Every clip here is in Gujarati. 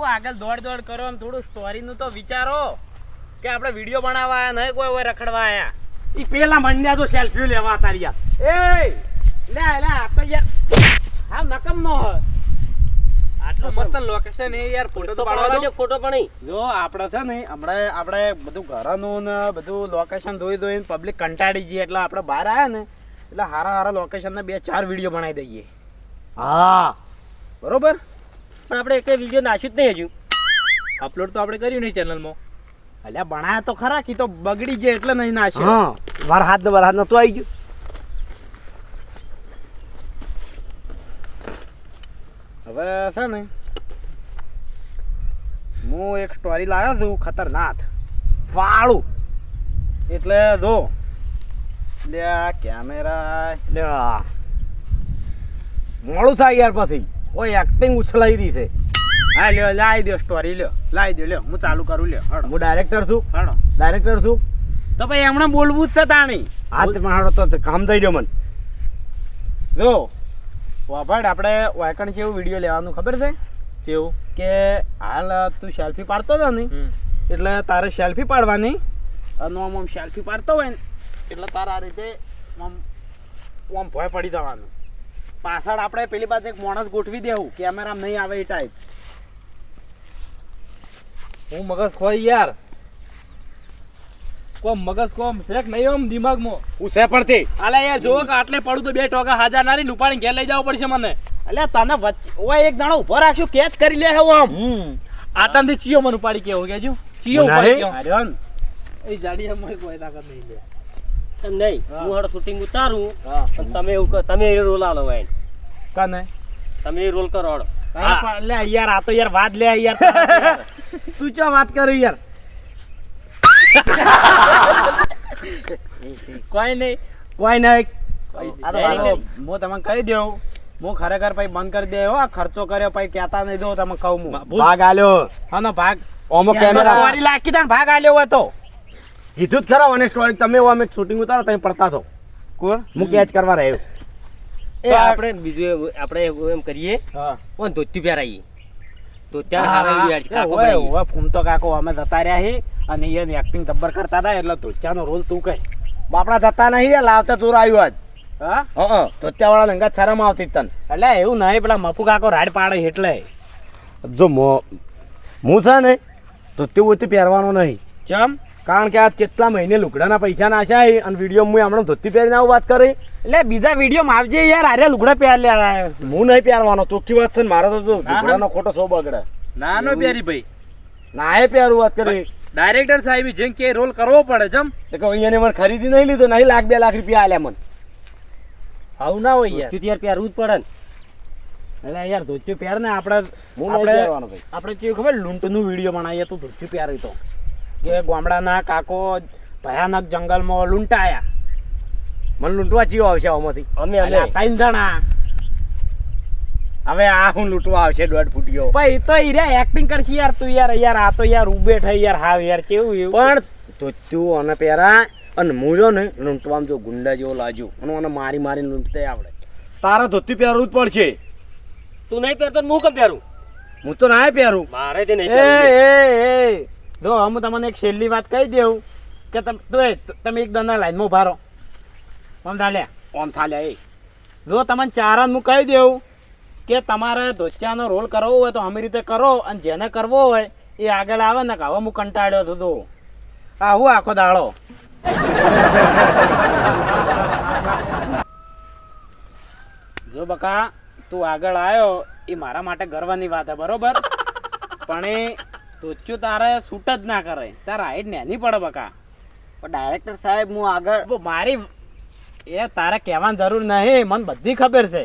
હું આગળ દોડ દોડ કરો એમ થોડું સ્ટોરી નું તો વિચારો કે આપણે વીડિયો બનાવવા આયા નહીં કોઈ હોય રખડવા આયા. ઈ પેલા મંડ્યા તો સેલ્ફી લેવા તારી એ લે લે આ તો યાર હા નકમ નો હોય. આટલું મસ્ત લોકેશન હે યાર ફોટો તો પાડવા દો. ફોટો પણ જો આપણે છે ને આપણે આપણે બધું ઘરનું ને બધું લોકેશન ધોઈ ધોઈને પબ્લિક કંટાળી જઈએ એટલે આપણે બહાર આવ્યા ને એટલે હારા હારા લોકેશન ને બે ચાર વીડિયો બનાવી દઈએ. હા. બરોબર? પણ આપણે એક વીડિયો નાખ્યું જ નહીં હજુ. અપલોડ તો આપણે કર્યું નહીં ચેનલમાં અલ્યા બનાયા તો ખરા કી તો બગડી જાય એટલે નહીં નાશે હા વાર હાથ ને વાર હાથ નતું આવી ગયું. હવે છે ને હું એક સ્ટોરી લાવ્યો છું ખતરનાક. ફાળું એટલે જો લે કેમેરા લે મોડું થાય યાર પછી. ઓય એક્ટિંગ ઉછલાઈ રહી છે. હા લ્યો લાવી દો સ્ટોરી લ્યો. લાવી દો લ્યો. હું ચાલુ કરું લ્યો. હું ડાયરેક્ટર છું. હડો ડાયરેક્ટર છું. તો ભાઈ એમણે બોલવું જ છે તાણી. હાથ મારો તો કામ થઈ ગયો મને. જો. વાભાડ આપણે વાયકણ જેવું વીડિયો લેવાનું ખબર છે? કેવું કે હાલ તું સેલ્ફી પાડતો હતો ને એટલે તારે સેલ્ફી પાડવાની. અને આમ આમ સેલ્ફી પાડતો હોય ને એટલે તારે આ રીતે આમ આમ ભય પડી જવાનું. પાછળ આપણે પેલી બાજુ એક માણસ ગોઠવી દેવું. કેમેરા નહીં આવે એ ટાઈપ હું મગજ ખોઈ યાર. કોમ મગજ કોમ શેક નહીં આમ દિમાગમાં. હું સે પણ તે આલે યાર જો કે આટલે પડું તો બે ટોકા હાજર નારી લુપાડીને ઘેર લઈ જવું પડશે મને. અલે તને ઓય એક દાણો ઊભો રાખશું કેચ કરી લે હું આમ. આટામથી ચિયો મને ઉપાડી કેવું કેજો ચિયો ઉપાડી કેવો અરે એ જાડી અમારે કોઈ તાકાત નહીં લે. એમ નહીં. હું. હાડો શૂટિંગ ઉતારું પણ તમે એવું તમે એ રોલ આલો ભાઈ કને? તમે એ રોલ કરો હાડો લે યાર આ તો યાર વાત લે યાર. તું ચો વાત કરું યાર? કોઈ નહીં. કોઈ નહીં. હું તમને કહી દઉં હું ખરેખર પછી બંધ કરી દે હો. આ ખર્ચો કર્યો પછી કહેતા નહીં દો તમે કહું હું ભાગ આલ્યો. હા ભાગ. ઓમો કેમેરા લાખી દે ભાગ આલ્યો હોય તો. કીધું જ ખરા અને સ્ટોરી તમે અમે શૂટિંગ ઉતારો તમે પડતા છો કોણ? હું કેચ કરવા રહ્યો. એ તો આપણે બીજું આપણે એમ કરીએ હા. ઓન ધોતી પહેરાઈએ ધોતિયા હારા એવી કાકો ઓય. ઓય, ફૂમતો કાકો અમે જતા રહ્યા હી અને એને એક્ટિંગ તબ્બર કરતા હતા એટલે ધોચાનો રોલ તું કઈ. બાપડા જતા નહીં લાવતા ચોર આવ્યો આજ. હા? હા ધોત્યા વાળા લંગા શરમ આવતી તન. એટલે એવું નહીં પેલા મફુ કાકો રાડ પાડે એટલે. જો મો હું છે ને ધોતી બોતી પહેરવાનો નહીં. ચમ? કારણ કે આ કેટલા મહિને લુગડાના પૈસા નાખ્યા અને વીડિયો હું હમણાં ધોતી પહેરીને આવું વાત કરી. એટલે બીજા વીડિયો આવજે યાર આરે લુગડા પહેર લે હું નહીં પહેરવાનો ચોખ્ખી વાત છે મારો તો લુગડાનો ખોટો સો બગડે. ના નો પહેરી ભાઈ. ના એ પહેરું વાત કરી. ડાયરેક્ટર સાહેબ જેમ કે રોલ કરવો પડે જમ. તો કહું ને મને ખરીદી નહીં લીધો નહીં લાખ બે લાખ રૂપિયા આલ્યા મને. આવું ના હોય યાર. ધોતી યાર પહેરવું જ પડે ને. એટલે યાર ધોત્યું પહેર ને આપણે હું આપણે આપણે ખબર લૂંટનું વીડિયો બનાવીએ તો ધોત્યું પહેરી તો. કે ગામડાના કાકો ભયાનક જંગલમાં લૂંટાયા. મને લૂંટવા જીવ આવશે આમાંથી. અમે અમે. ત્રણ જણા. હવે આ હું લૂંટવા આવશે દોઢ ફૂટ્યો ભાઈ તો ઈરા એક્ટિંગ કરશી યાર તું યાર યાર આ તો યાર ઉભે થઈ યાર હાવ યાર કેવું એવું? પણ ધોત્યું અને પહેરા અને હું જો ને લૂંટવામાં જો ગુંડા જેવો લાજુ અને મને મારી મારી લૂંટતે આવડે. તારા ધોતી પહેરવું જ પડશે. તું નહીં પહેરતો હું કેમ પહેરું? હું તો ના પહેરું. મારે તે નહીં એ એ. જો હું તમને એક છેલ્લી વાત કહી દઉં કે તમે તો તમે એક દના લાઈનમાં ઊભા રહો. ઓમ થાલ્યા? ઓમ થાલ્યા એ? જો તમને ચારણ હું કહી દેવું કે તમારે ધોતિયાનો રોલ કરવો હોય તો અમે રીતે કરો અને જેને કરવો હોય એ આગળ આવે ને કે હવે હું કંટાળ્યો હતો હું આખો દાડો? જો બકા તું આગળ આવ્યો એ મારા માટે ગર્વની વાત છે બરોબર? પણ એ ધોતિયું તારે શૂટ જ ના કરે તારે હાઈટ નેની પડે બકા. પણ ડાયરેક્ટર સાહેબ હું આગળ મારી એ તારે કહેવાની જરૂર નહીં. મને બધી ખબર છે.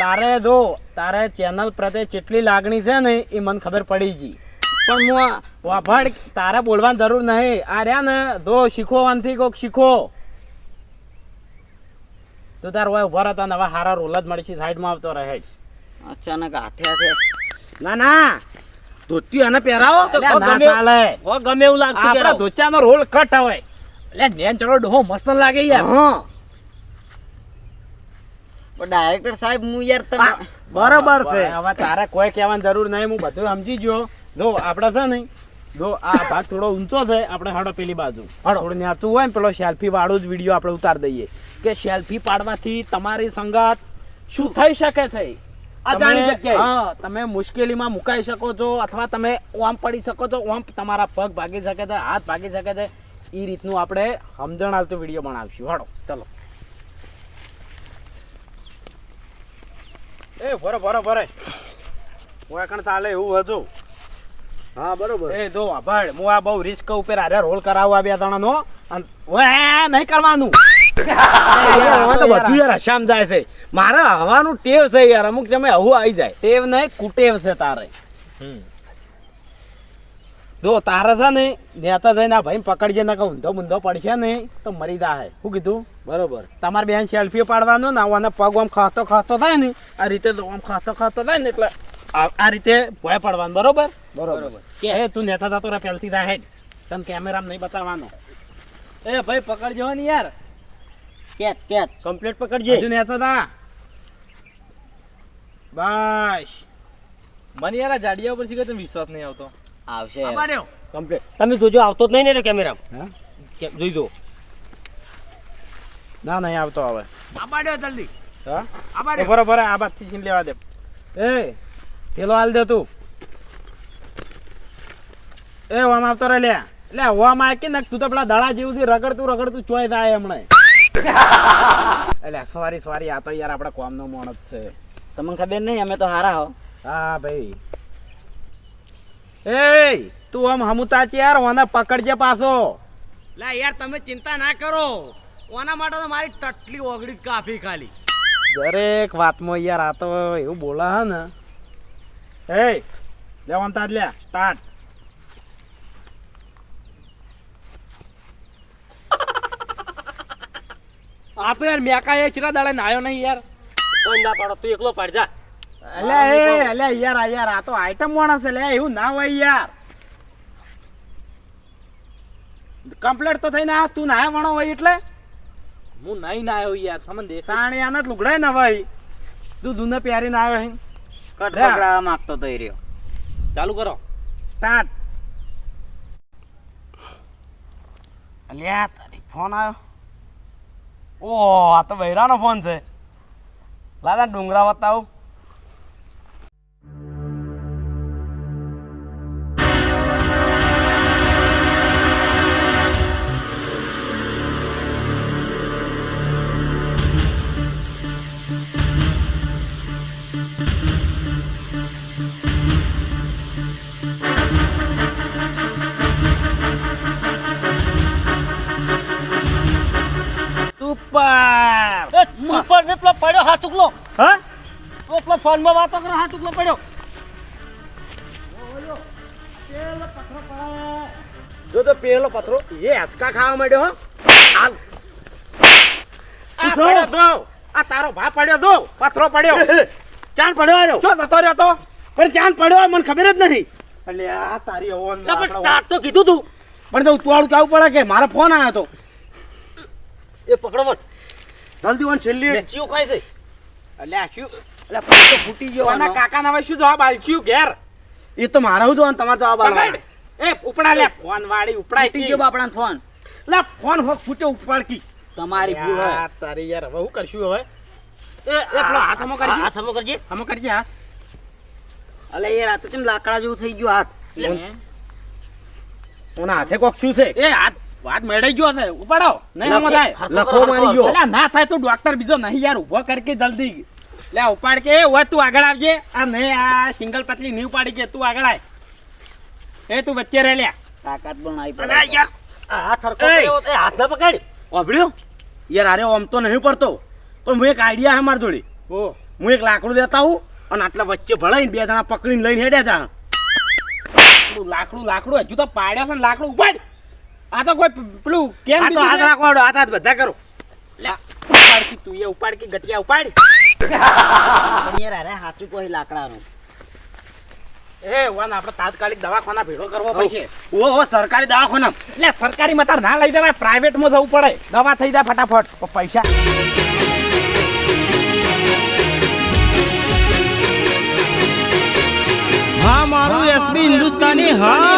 તારે જો તારે ચેનલ પ્રત્યે જેટલી લાગણી છે ને એ મને ખબર પડી ગઈ. પણ હું વાભાડ તારે બોલવાની જરૂર નહીં. આ રહ્યા ને જો શીખોવાનથી કોક શીખો. તો તાર હોય ઊભા રહેતા નવા સારા રોલ જ મળશે સાઈડમાં આવતો રહે અચાનક હાથે હાથે ના ના. ધોતી અને પહેરાવો? તો ના ગમે- હો ગમે એવું લાગતું આપણા. ધોચાનો રોલ કટ હવે. એટલે નેન ચડો ડોહો મસ્ત લાગે યાર. હા. પણ ડાયરેક્ટર સાહેબ હું યાર તમે બરોબર છે. હવે તારે કોઈ કહેવાની જરૂર નહીં હું બધું સમજી ગયો. જો આપણે છે ને જો આ ભાગ થોડો ઊંચો છે આપણે હાડો પેલી બાજુ. થોડું ન્યાતું હોય ને પેલો સેલ્ફી વાળો જ વીડિયો આપણે ઉતાર દઈએ. કે સેલ્ફી પાડવાથી તમારી સંગાત શું થઈ શકે છે? અજાણી જગ્યાએ. હા તમે મુશ્કેલીમાં મુકાઈ શકો છો અથવા તમે ઓમ પડી શકો છો. ઓમ તમારા પગ ભાગી શકે છે હાથ ભાગી શકે છે. એ રીતનું આપણે સમજણ આવતો વીડિયો બનાવીશું. હાડો ચલો. એ ભરો ભરે ભરે ઓળખણ ચાલે એવું હતું હા બરોબર. એ જો ભાઈ હું આ બહુ રિસ્ક ઉપર આરે રોલ કરાવવા બે જણાનો. અને નહીં કરવાનું. હવે તો બધું યાર હશામ જાય છે. મારે હવાનું ટેવ છે યાર. અમુક સમય હવું આવી જાય. ટેવ નહીં કુટેવ છે તારે. જો તારે છે ને નેતા જઈને આ ભાઈ પકડજે ને કે ઊંધો બુંધો પડશે ને તો મરી જાહે. શું કીધું? બરોબર. તમારે બેન સેલ્ફી પાડવાનું ને આને પગ આમ ખાતો ખાતો થાય ને આ રીતે આમ ખાતો ખાતો થાય ને એટલે આ આ રીતે ભય પાડવાનું બરોબર? બરોબર. કે? હે તું નેતા થતો રે પહેલથી થાય કેમેરા તને કેમેરામાં નહીં બતાવવાનો. એ ભાઈ પકડજો ને યાર. Catch catch. કમ્પ્લીટ પકડજે. હજુ નેતા થા બસ મને યાર જાડિયા ઉપર શીખે વિશ્વાસ નહીં આવતો. આવશે. કમ્પ્લીટ તમે જોજો આવતો જ નહીં ને કેમેરા હા? જોઈ જો ના નહીં આવતો હવે. આબાડ્યો જલ્દી. હા? આબાડ્યો બરોબર આ બાદથી છીન લેવા દે. એ પેલો હાલ દે તું. એ ઓમ આવતો રે લે. લે ઓમ આ કે નક તું તો પેલા દડા જેવું થી રગડતું રગડતું ચોય થાય હમણે એટલે સોરી સોરી આ તો યાર આપણા કોમનો માણસ છે. તમને ખબર નહીં અમે તો હારા હો. હા ભાઈ. એ તું આમ હમુતા છે યાર ઓને પકડજે પાછો. લા યાર તમે ચિંતા ના કરો. ઓના માટે તો મારી ટટલી ઓગળી જ કાફી ખાલી. દરેક વાતમાં યાર આ તો એવું બોલા હે ને. એ લેવાનું તાજ લે સ્ટાર્ટ. આ તો યાર મેકા એ ચિરા દાડે નાયો નહીં યાર. કોઈ ના પાડો તું એકલો પાડ જા. અલે એ અલે યાર આ યાર આ તો આઈટમ માણસ છે લે એવું ના હોય યાર. કમ્પ્લીટ તો થઈ ના તું ના વણો હોય એટલે? હું નહીં નાયો યાર તમને દેખ તાણી આને જ લુગડાય ને ભાઈ તું દૂને ના આવ્યો હે. કટ. પકડાવા માંગતો તો એ રહ્યો. ચાલુ કરો. સ્ટાર્ટ અલ્યા તારી ફોન આવ્યો. ઓ આ તો બૈરાનો ફોન છે. લાદા ડુંગરા બતાવું ઉપર ને પેલો પડ્યો હાથ ઉકલો હા? તો પેલો ફોનમાં વાતો કરો હાથ ઉકલો પડ્યો જો તો પેલો પથરો. એ હચકા ખાવા માંડ્યો હો. આ પડ્યો તો આ તારો ભા પડ્યો દો પથરો પડ્યો. ચાંદ પડ્યો આર્યો જો નતો રહ્યો તો. પણ ચાંદ પડ્યો મને ખબર જ નથી. એટલે આ તારી ઓન ના, પણ સ્ટાર્ટ તો કીધું તું. પણ તો ઉતવાળું કેવું પડે કે મારો ફોન આવ્યો હતો એ પકડો મત જલ્દી ઓન છેલ્લી ચિયો ખાય છે. એટલે આ શું? એટલે ફોન ફૂટી ગયો આના આનો. કાકા ના શું જવાબ આલચ્યું ઘેર? એ તો મારા હું જોવાનું તમારે જવાબ પકડ. એ ઉપડા લે. ફોન વાળી ઉપડાય તૂટી કી. ગયો બાપડા ફોન. લે ફોન હો ફૂટે ઉપાડકી. તમારી ભૂલ હે તારી યાર હવે હું કરશું હવે? એ એ પેલો હાથ હમો કરજે. હાથ હમો કરજે. હમો કરજે હા. અલે યાર આ તો કેમ લાકડા જેવું થઈ ગયું હાથ? ઓના હાથે કોક શું છે? એ હાથ હાથ મેળાઈ ગયો છે ઉપાડો. નહીં હમો થાય. લખો મારી. ગયો. અલ્યા ના થાય તો ડોક્ટર બીજો નહીં યાર ઊભો કરકે જલ્દી. લે ઉપાડ કે હોય તું આગળ આવજે. આ નહીં આ સિંગલ પતલી નહીં ઉપાડી કે તું આગળ આય. એ તું વચ્ચે રહે લે તાકાત પણ આવી પડે. યાર. આ હાથ. એ ના પકડ. ઓભળ્યો? યાર અરે ઓમ તો નહીં પડતો. પણ હું એક આઈડિયા હે મારી જોડે. ઓ. હું એક લાકડું દેતા હું અને આટલા વચ્ચે ભળાઈને બે જણા પકડીને લઈને હેડ્યા તા. લાકડું લાકડું હજુ તો પાડ્યા છે ને લાકડું. ઉપાડ. આ તો કોઈ પેલું કેમ આ તો હાથ રાખો આ હાથ બધા કરો. લે ઉપાડ કી તું એ ઉપાડ કી ગટિયા ઉપાડ. યાર અરે સાચું કોઈ લાકડાનું. એ વાન આપણે તાત્કાલિક દવાખાના ભેળો કરવો પડશે. ઓ ઓ સરકારી દવાખાના. એટલે સરકારી માં ના લઈ દેવાય પ્રાઇવેટમાં જવું પડે. દવા થઈ જાય ફટાફટ. પૈસા. હા મારું એસબી હિન્દુસ્તાની હા.